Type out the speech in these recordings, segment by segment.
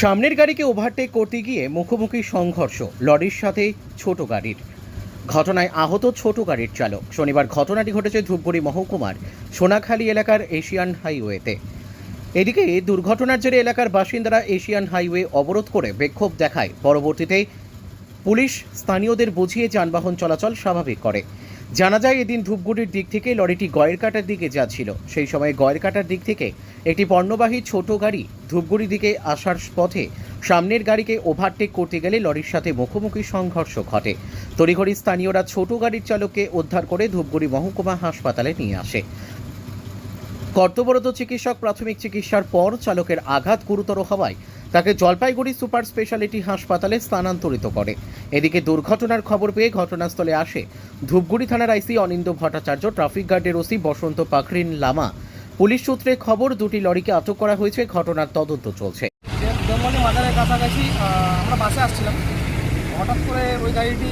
সামনের গাড়িকে ওভারটেক করতে গিয়ে মুখোমুখি সংঘর্ষ, লরির সাথে ছোট গাড়ির। ঘটনায় আহত ছোট গাড়ির চালক। শনিবার ঘটনাটি ঘটেছে ধূপগুড়ি মহকুমার সোনাখালী এলাকার এশিয়ান হাইওয়েতে। এদিকে দুর্ঘটনার জেরে এলাকার বাসিন্দারা এশিয়ান হাইওয়ে অবরোধ করে বিক্ষোভ দেখায়। পরবর্তীতে পুলিশ স্থানীয়দের বুঝিয়ে যানবাহন চলাচল স্বাভাবিক করে। জানা যায় এদিন ধূপগুড়ির দিক থেকে লরিটি গয়েরকাটার দিকে যাচ্ছিল। সেই সময় গয়েরকাটার দিক থেকে একটি পণ্যবাহী ছোট গাড়ি ধূপগুড়ি দিকে আসার পথে সামনের গাড়িকে ওভারটেক করতে গেলে লরির সাথে মুখোমুখি সংঘর্ষ ঘটে। তড়িঘড়ি স্থানীয়রা ছোট গাড়ির চালককে উদ্ধার করে ধূপগুড়ি মহকুমা হাসপাতালে নিয়ে আসে। কর্তব্যরত চিকিৎসক প্রাথমিক চিকিৎসার পর চালকের আঘাত গুরুতর হওয়ায় তাকে জলপাইগুড়ি সুপার স্পেশালিটি হাসপাতালে স্থানান্তরিত করে। এদিকে দুর্ঘটনার খবর পেয়ে ঘটনাস্থলে আসে ধূপগুড়ি থানার আইসি অনিন্দ ভট্টাচার্য, ট্রাফিক গার্ডের ওসি বসন্ত পাখরিন লামা। পুলিশ সূত্রে খবর, দুটি লরিকে আটক করা হয়েছে, ঘটনার তদন্ত চলছে। মাজারের কাছাকাছি আমরা বাসে আসছিলাম। হঠাৎ করে ওই গাড়িটি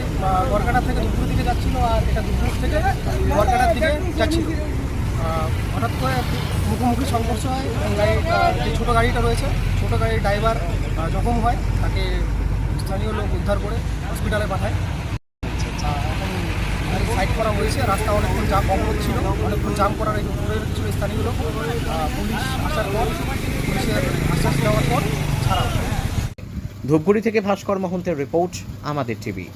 গড়কাটা থেকে দুপুর দিকে যাচ্ছিল আর এটা দুপুর থেকে গড়কাটার দিকে যাচ্ছিল। হঠাৎ করে মুখোমুখি সংঘর্ষ হয়। এবং গাড়ি আহ, যে ছোটো গাড়িটা রয়েছে ছোটো গাড়ির ড্রাইভার জখম হয়। তাকে স্থানীয় লোক উদ্ধার করে হসপিটালে পাঠায়। এখন গাড়ি সাইড করা হয়েছে। রাস্তা অনেকক্ষণ জাম অবরোধ ছিল। অনেকক্ষণ জাম করার এই উপরে ছিল স্থানীয় লোক। পুলিশ আসার পর পুলিশের আশ্বাস দেওয়ার পর ছাড়া। ধূপগুড়ি থেকে ভাস্কর মহন্তের রিপোর্ট আমাদের টিভি।